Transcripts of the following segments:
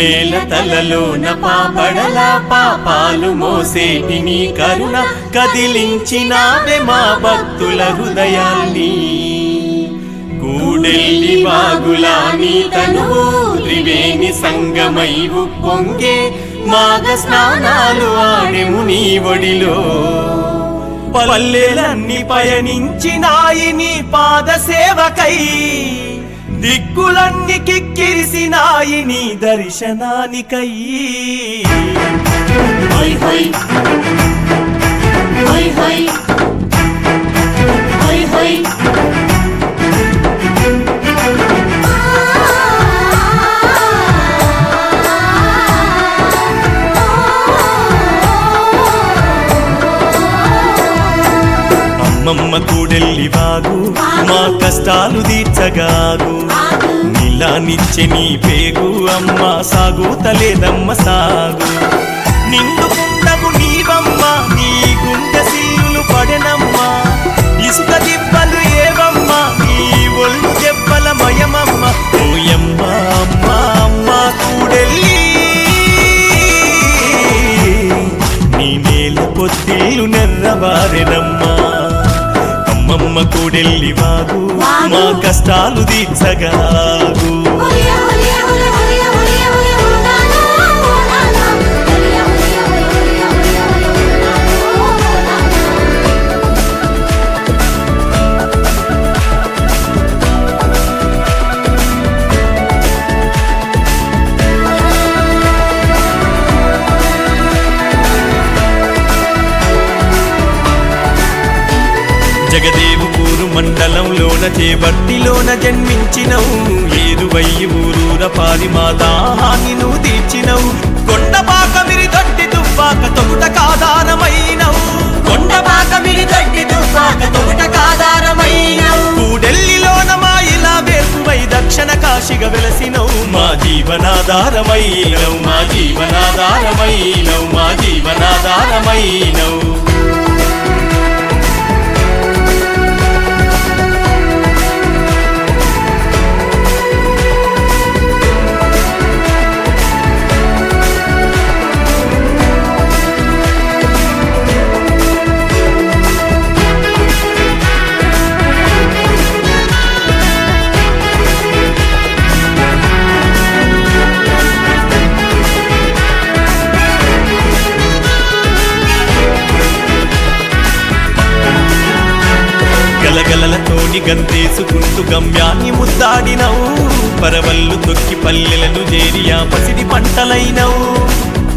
నేల తలలోన పాపడల పాపాలు మోసేటి నీ కరుణ కదిలించినావే మా భక్తుల హృదయాన్ని. గూడెల్లి బాగులా నీ తనువు త్రివేణి సంగమైవు పొంగే మాగ స్నానాలు ఆడెము నీ ఒడిలో. పల్లెలన్నీ పయనించినాయి నీ పాద సేవకై దిక్కులన్నీ కిక్కిరిసినాయి నీ దర్శనానికై. హై హై. హై హై. హై హై. అమ్మమ్మ కూడెల్లి వాగు మా కష్టాలు తీర్చగాగు. నీలానిచ్చే నీ పేగు అమ్మ సాగు తలేదమ్మ సాగు. నిండు కుండము నీవమ్మ నీ గుండె సీలు పడెనమ్మ. ఇసుక దిబ్బలు అమ్మమ్మ కూడెల్లి వాగు. మా కష్టాలు తీర్చగాగు మండలంలోన చేబట్టిలోన జన్మించినవు. ఏరువయ్యి ఊరూర పారి మా దాహాన్ని నువ్వు తీర్చినవు. కొండపాక మిరి దొడ్డి దుబ్బాక తొగుట కాదారమైనవు కొండపాక మిరి దొడ్డి దుబ్బాక తొగుట కాదారమైనవు కూడెల్లిలోన మా ఇలా వేసువై దక్షిణ కాశిగా వెలసినవు. మా జీవనాధారమైనవు మా జీవనాధారమైనవు మా జీవనాధారమైనవు. గలగలలతోని గంతేసుకుంటూ గమ్యాన్ని ముద్దాడినవు. పరవళ్ళు తొక్కి పల్లెలను చేరియా పసిడి పంటలైనవు.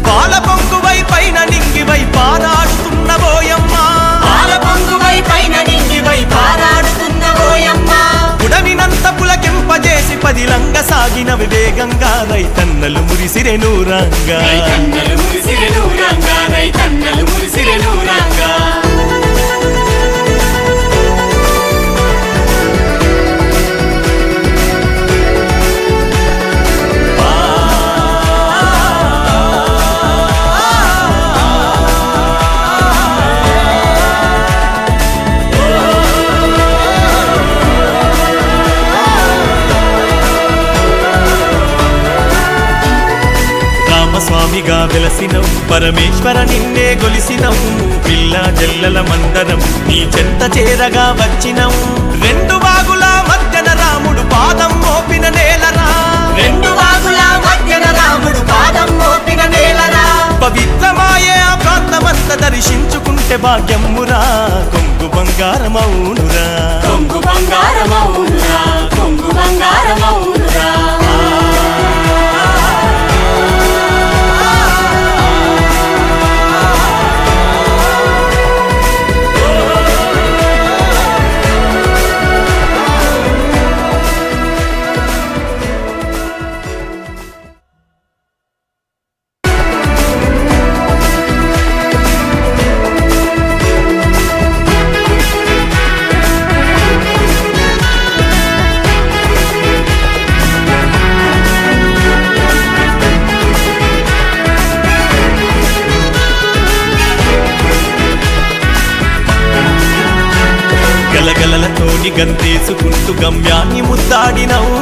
పాల పొంగువై పైన నింగివై పారాడుతున్న బోయమ్మా. పాల పొంగువై పైన నింగివై పారాడుతున్న బోయమ్మా. ఉడవినంత పులకింపజేసి పదిలంగ సాగిన వివేగంగా రైతన్నలు మురిసిరెను రంగా రైతన్నలు మురిసిరెను రంగా రైతన్నలు మురిసిరెను రంగా వెలసినవు పరమేశ్వర నిన్నే గొలిసినవు పిల్ల జల్లల మందరం నీ చెంత చేరగా వచ్చినవు. రెండు వాగుల మధ్యన రాముడు పాదం మోపిన నేలరా. రెండు వాగుల మధ్యన రాముడు పాదం మోపిన నేలరా. పవిత్రమాయే ఆ ప్రాంతమంత దర్శించుకుంటే భాగ్యమురా. కొంగు బంగారమౌనురా. కొంగు బంగారమౌనురా. కొంగు బంగారమౌనురా గమ్యాన్ని ముద్దాడినవు.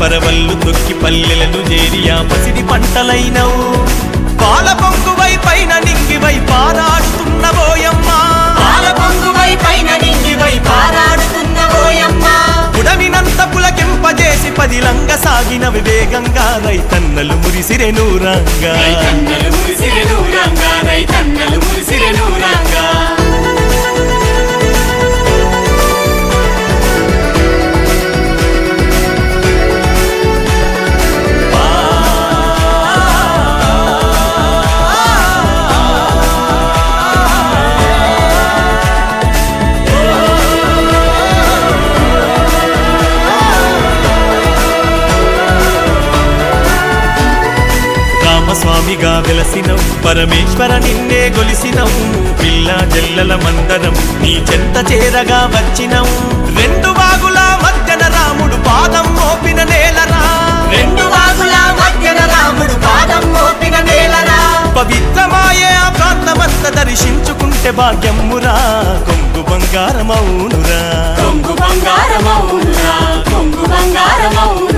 పరవళ్ళు తొక్కి పల్లెలను చేరియా పసిడి పంటలైనవు. పాల పొంగువై పైన నింగివై పారాడుతున్న బోయమ్మా పాల పొంగువై పైన నింగివై పారాడుతున్న ఓయమ్మ. ఉడమినంత పులకింపజేసి పదిలంగ సాగిన వివేగంగా రైతన్నలు మురిసిరెను రంగా. రామస్వామిగా వెలసినవు. పరమేశ్వర నిన్నే గొలిసినవు. పిల్ల జల్లల మందరం నీ చెంత చేరగా వచ్చినవు. రెండు వాగుల మధ్యన రాముడు పాదం మోపిన నేలరా. రెండు వాగుల మధ్యన రాముడు పాదం మోపిన నేలరా. పవిత్రమాయే ఆ ప్రాంతమంత దర్శించుకుంటే భాగ్యమురా. కొంగు బంగారమౌనురా. కొంగు బంగారమౌనురా కొంగు బంగారమౌనురా.